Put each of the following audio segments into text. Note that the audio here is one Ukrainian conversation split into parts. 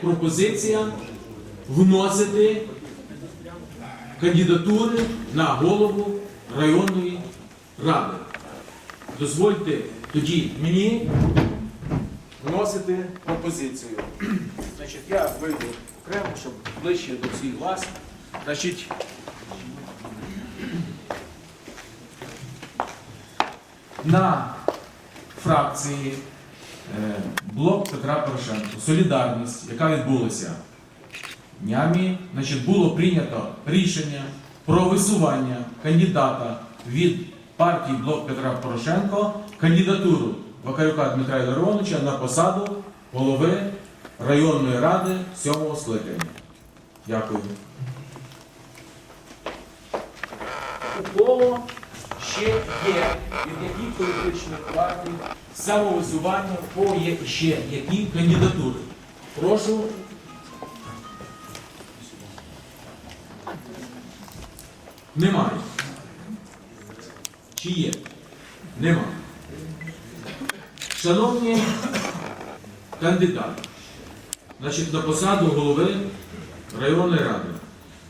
пропозиція вносити кандидатури на голову районної ради. Дозвольте тоді мені вносити пропозицію. Значить, я вийду окремо, щоб ближче до всіх вас. Значить, на фракції Блок Петра Порошенка, Солідарність, яка відбулася днями, значить, було прийнято рішення про висування кандидата від партії Блок Петра Порошенко кандидатуру Вакарюка Дмитра Ілароновича на посаду голови районної ради сьомого скликання. Дякую. У кого ще є від яких політичних партій самовисування, є ще які кандидатури. Прошу. Немає. Чи є? Немає. Шановні кандидати, значить, на посаду голови районної ради.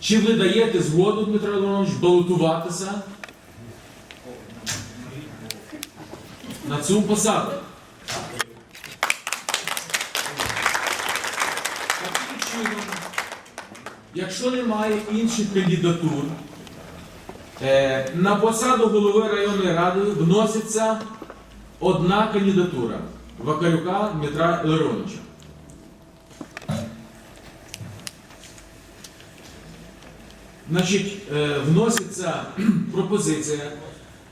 Чи ви даєте згоду, Дмитро Іванович, балотуватися на цю посаду? Таким чином, якщо немає інших кандидатур, е, на посаду голови районної ради вноситься одна кандидатура Вакарюка Дмитра Лероновича. Значить, е, вноситься пропозиція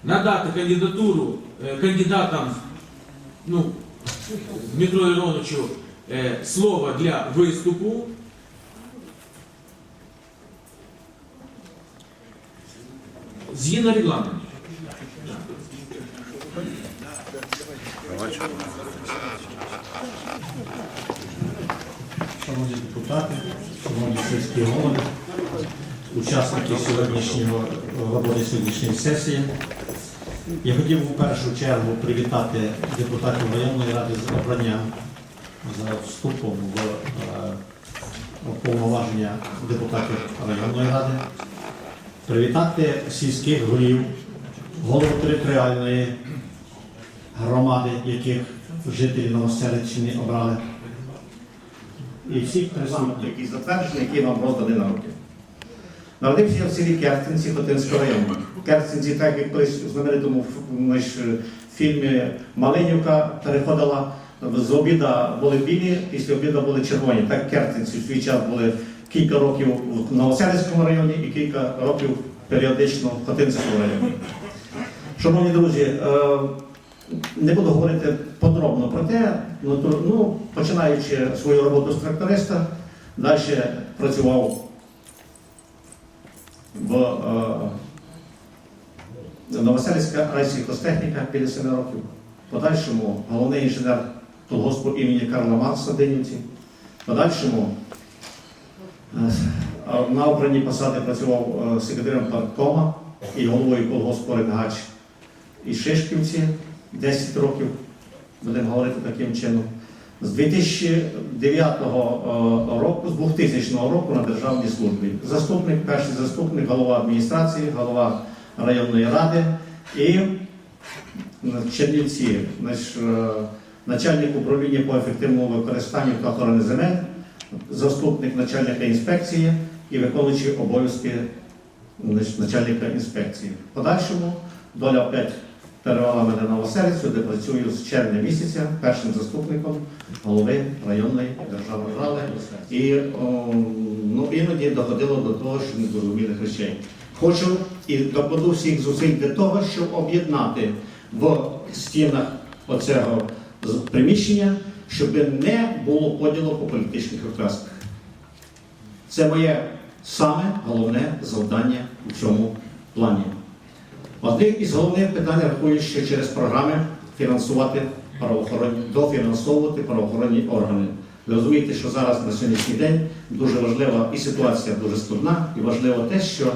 надати кандидатуру е, кандидатам ну, Дмитру Лероновичу е, слово для виступу. Згідно регламенту. Шановні депутати, шановні сільські голови, учасники сьогоднішнього роботи сьогоднішньої сесії. Я хотів у першу чергу привітати депутатів районної ради з обранням за вступом в е, повноваження депутатів районної ради, привітати сільських голів, голову територіальної громади, яких жителі Новоселиччини обрали. І всіх присутніх. який затверджений, який вам розданий на руки. Народився я в селі Керстинці Хотинського району. Керстинці, так як колись в знаменитому е, фільмі Малинівка переходила з обіда були білі, після обіда були червоні. Так Керстинці в свій час були кілька років в Новоселицькому районі і кілька років періодично в Хотинському районі. Шановні друзі, е, не буду говорити подробно про те, ну, ну, починаючи свою роботу з тракториста, далі працював в е, Новоселицька райсільхозтехніка 57 років. Подальшому головний інженер колгоспу імені Карла Марса Денівці. В Подальшому е, на обраній посади працював е, секретарем парткома і головою колгоспу Ренгач і Шишківці 10 років, будемо говорити таким чином. З 2009 року, з 2000 року на державній службі. Заступник, перший заступник, голова адміністрації, голова районної ради і е, Чернівці, е, начальник управління по ефективному використанню та охорони земель, заступник начальника інспекції і виконуючий обов'язки начальника інспекції. В подальшому доля опять перевела мене на Новоселицю, де працюю з червня місяця першим заступником голови районної державної ради. І о, ну, іноді доходило до того, що незрозумілих речей. Хочу і докладу всіх зусиль для того, щоб об'єднати в стінах оцього приміщення, щоб не було поділу по політичних окрасках. Це моє саме головне завдання у цьому плані. Одним із головних питань рахую, що через програми фінансувати правоохоронні, дофінансовувати правоохоронні органи. Ви розумієте, що зараз на сьогоднішній день дуже важлива і ситуація дуже складна, і важливо те, що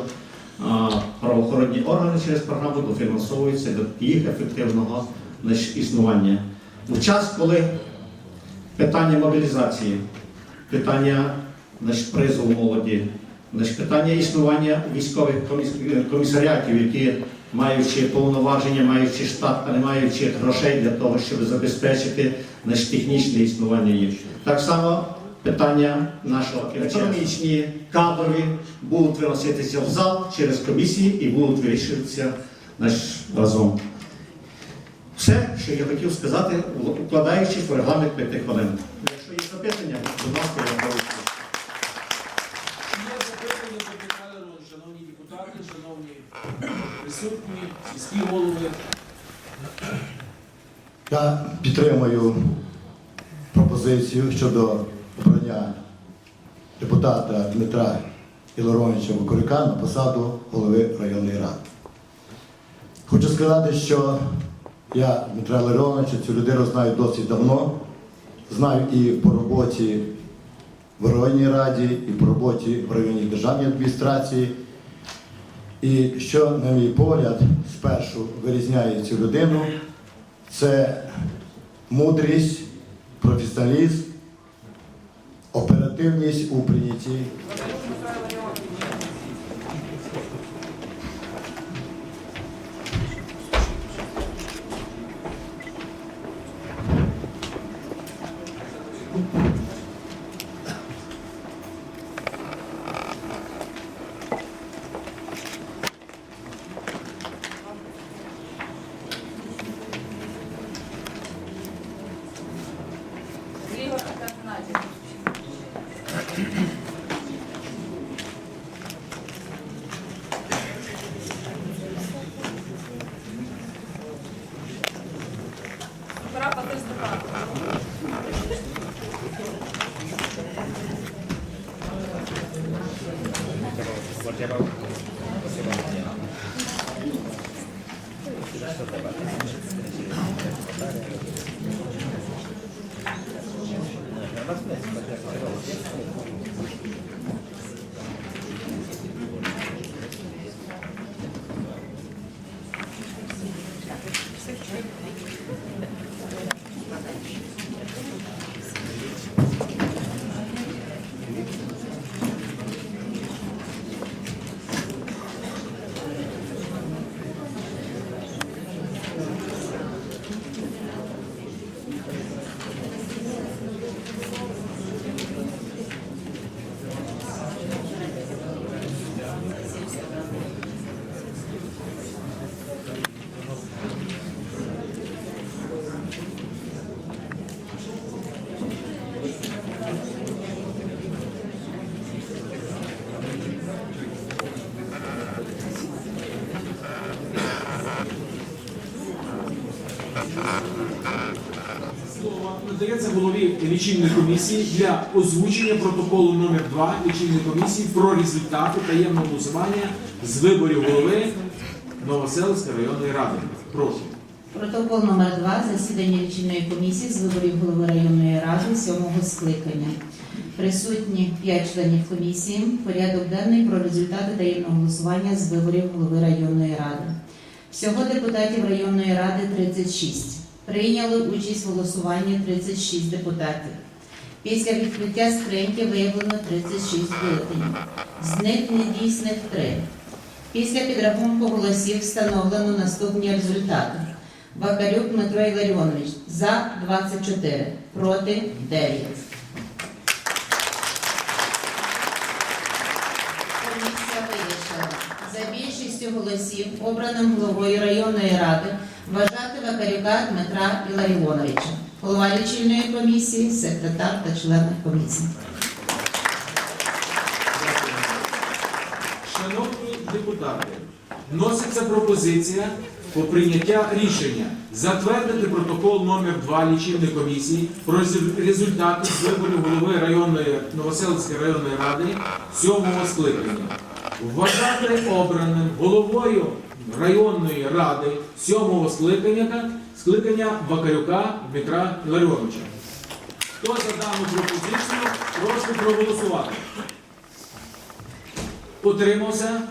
правоохоронні органи через програму дофінансовуються для їх ефективного існування. В час, коли питання мобілізації питання значить, призову молоді, значить, питання існування військових комісаріатів, які маючи повноваження, маючи штат, а не маючи грошей для того, щоб забезпечити значить, технічне існування їх. Так само питання нашого економічні, кадрові будуть виноситися в зал через комісії і будуть вирішуватися значить, разом. Все, що я хотів сказати, укладаючи в регламент п'яти хвилин. Якщо є запитання, будь ласка, я Лероновича, шановні депутати, шановні присутні, сільські голови? Я підтримую пропозицію щодо обрання депутата Дмитра Іларовича Вакулюка на посаду голови районної ради. Хочу сказати, що я Дмитра Лероновича, цю людину знаю досить давно. Знаю і по роботі в районній раді, і по роботі в районній державній адміністрації. І що, на мій погляд, спершу вирізняє цю людину, це мудрість, професіоналізм, оперативність у прийнятті. ますね。Лічильної комісії для озвучення протоколу номер 2 лічильної комісії про результати таємного голосування з виборів голови Новоселської районної ради. Прошу. Протокол номер 2 засідання лічильної комісії з виборів голови районної ради сьомого скликання. Присутні 5 членів комісії. Порядок денний про результати таємного голосування з виборів голови районної ради. Всього депутатів районної ради 36. Прийняли участь в голосуванні 36 депутатів. Після відкриття скриньки виявлено 36 бюлетенів. З них недійсних 3. Після підрахунку голосів встановлено наступні результати. Бакарюк Дмитро Іларіонович за 24, проти 9. Комісія вирішила за більшістю голосів обраним головою районної ради вважати Вакарюка Дмитра Іларіоновича, голова лічильної комісії, секретар та члени комісії. Шановні депутати, вноситься пропозиція про прийняття рішення затвердити протокол номер 2 лічильної комісії про результати виборів голови районної Новоселицької районної ради сьомого скликання. Вважати обраним головою районної ради сьомого скликання, скликання Вакарюка Дмитра Ларіоновича. Хто за дану пропозицію, прошу проголосувати. Утримався?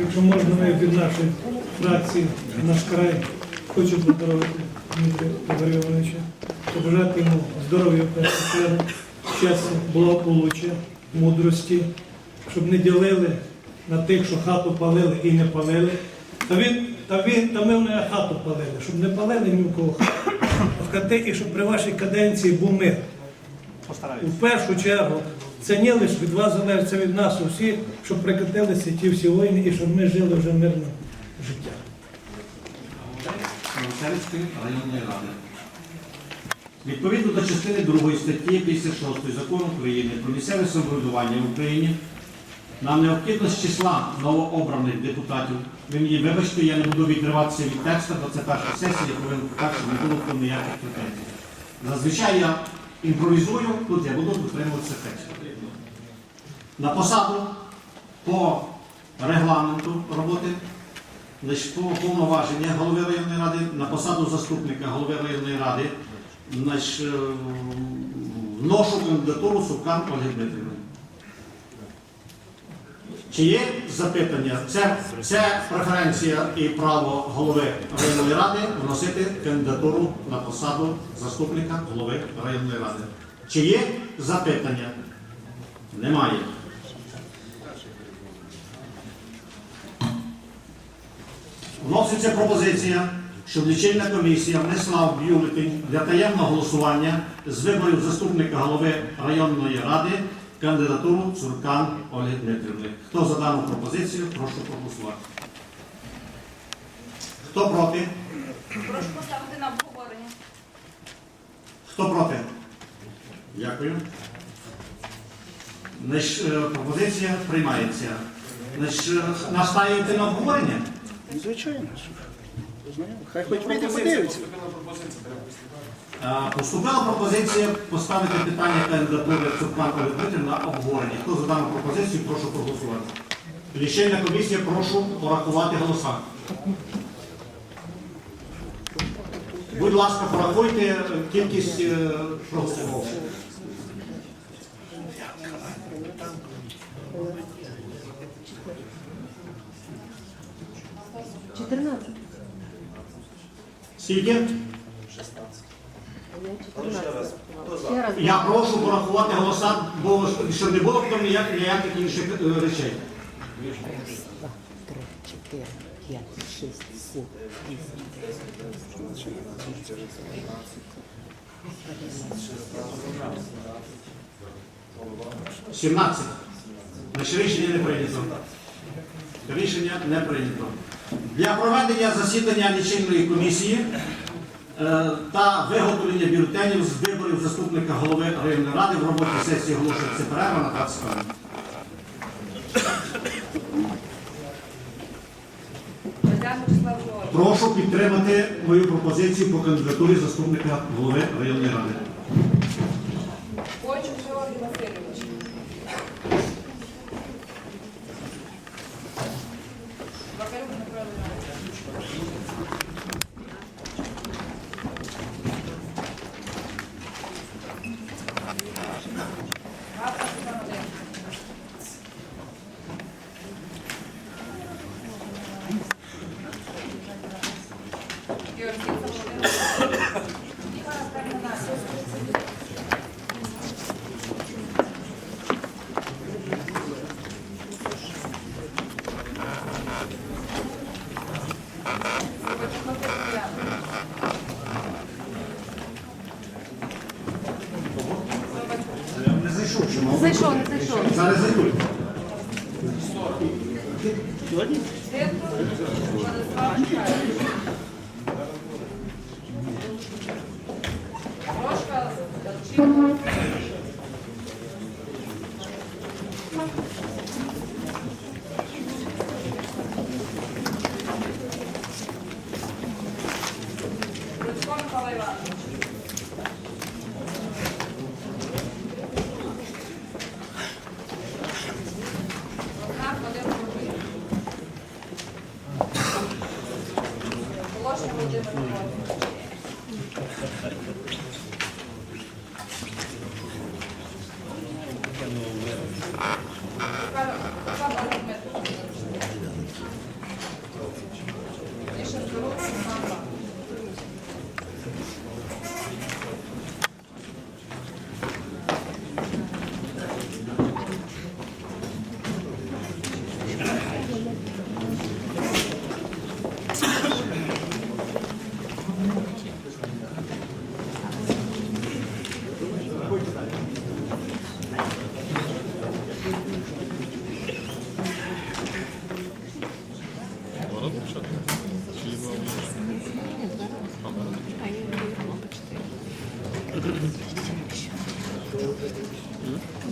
Якщо можна, ми від нашої фракції, наш край, хочу поздоровити Дмитрія Григоровича, побажати йому здоров'я в щастя, благополуччя, мудрості, щоб не ділили на тих, що хату палили і не палили. Та він, та він, та ми в неї хату палили, щоб не палили ні в кого хату. А в хати і щоб при вашій каденції був мир. У першу чергу це не лише від вас залежить, це від нас усіх, щоб прекратилися ті всі воїни і щоб ми жили вже мирним ради. Відповідно до частини 2 статті 56 закону України про місцеве самоврядування в Україні нам необхідно числа новообраних депутатів. Ви мені вибачте, я не буду відриватися від це перша сесія, я повинен показати, що не було там ніяких претензій. Зазвичай я імпровізую, тут я буду дотримуватися тексту. На посаду по регламенту роботи Значить, повноваження голови районної ради на посаду заступника голови районної ради значить, е, вношу кандидатуру Сукан Ольги Дмитрівни. Чи є запитання? Це, це преференція і право голови районної ради вносити кандидатуру на посаду заступника голови районної ради. Чи є запитання? Немає. Вноситься пропозиція, щоб лічильна комісія внесла в бюлетень для таємного голосування з виборів заступника голови районної ради кандидатуру Цуркан Ольги Дмитрівни. Хто за дану пропозицію, прошу проголосувати. Хто проти? Прошу поставити на обговорення. Хто проти? Дякую. Е, пропозиція приймається. Е, настаєте на обговорення? Звичайно. Хай хоч прийде подивиться. Е, Поступила пропозиція поставити питання кандидатури Цуркан Ольги на обговорення. Хто за дану пропозицію, прошу проголосувати. Лічильна комісія, прошу порахувати голоса. Будь ласка, порахуйте е, кількість е, проголосувавших. Скільки? Я прошу порахувати голоса, бо щоб не було потім ніяк- ніяких інших е, речей. три, чотири, п'ять, шість, сім, вісім. 17. Значить, рішення не прийнято. Рішення не прийнято. Для проведення засідання лічильної комісії е, та виготовлення бюлетенів з виборів заступника голови районної ради в роботі сесії оголошується перерва на 20 хвилин. Прошу підтримати мою пропозицію по кандидатурі заступника голови районної ради. George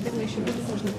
Думаю, що буде можна.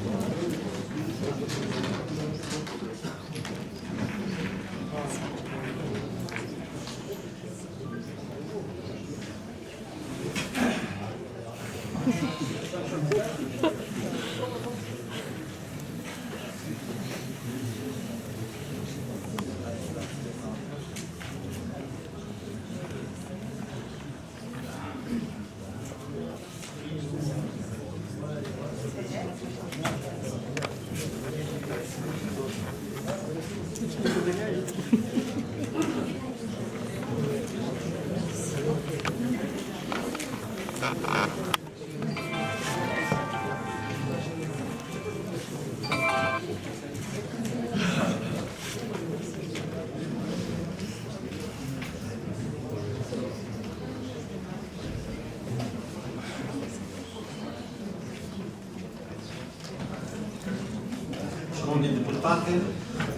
Депутати,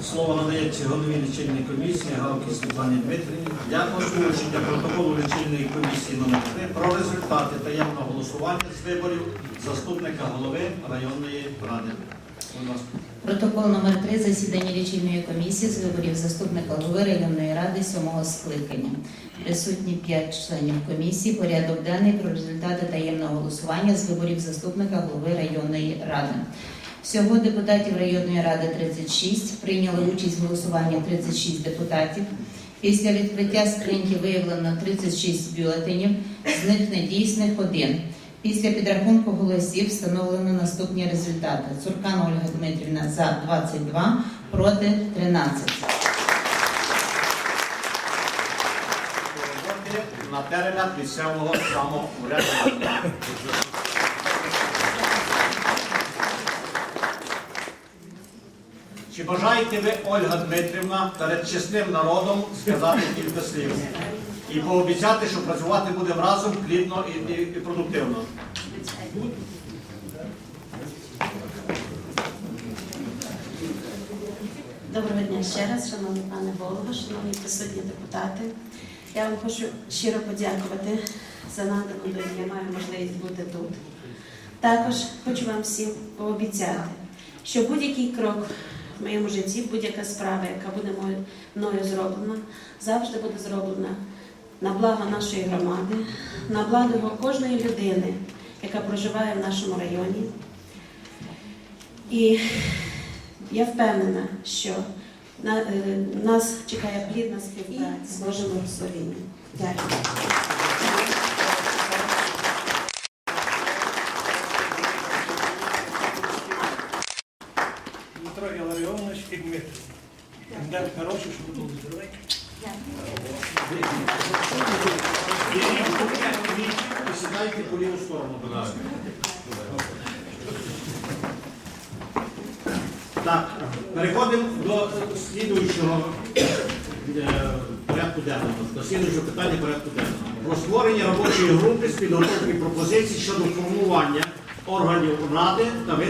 слово надається голові лічильної комісії Галки Світлані Дмитрівні для озвучення протоколу лічильної комісії номер 3 про результати таємного голосування з виборів заступника голови районної ради. Протокол номер 3 засідання лічильної комісії з виборів заступника голови районної ради сьомого скликання. Присутні 5 членів комісії. Порядок денний про результати таємного голосування з виборів заступника голови районної ради. Всього депутатів районної ради 36, прийняли участь в голосуванні 36 депутатів. Після відкриття скриньки виявлено 36 бюлетенів, з них недійсних один. Після підрахунку голосів встановлено наступні результати. Цуркан Ольга Дмитрівна за 22, проти 13. На теренах місцевого самоврядування. Чи бажаєте ви, Ольга Дмитрівна, перед чесним народом сказати кілька слів і пообіцяти, що працювати будемо разом плідно і, і, і продуктивно? Доброго дня ще раз, шановний пане голово, шановні присутні депутати. Я вам хочу щиро подякувати за надану. Я маю можливість бути тут. Також хочу вам всім пообіцяти, що будь-який крок моєму житті, будь-яка справа, яка буде мною зроблена, завжди буде зроблена на благо нашої громади, на благо кожної людини, яка проживає в нашому районі. І я впевнена, що е, нас чекає плідна співпраця з Божим благословенням. Дякую. Дмитро Іларіонович і Дмитро. Кандидат хороший, щоб був здоровий. І сідайте по ліву сторону, будь ласка. Так, переходимо до слідуючого е, порядку денного, до слідуючого питання порядку денного. Про створення робочої групи з підготовки пропозицій щодо формування органів ради та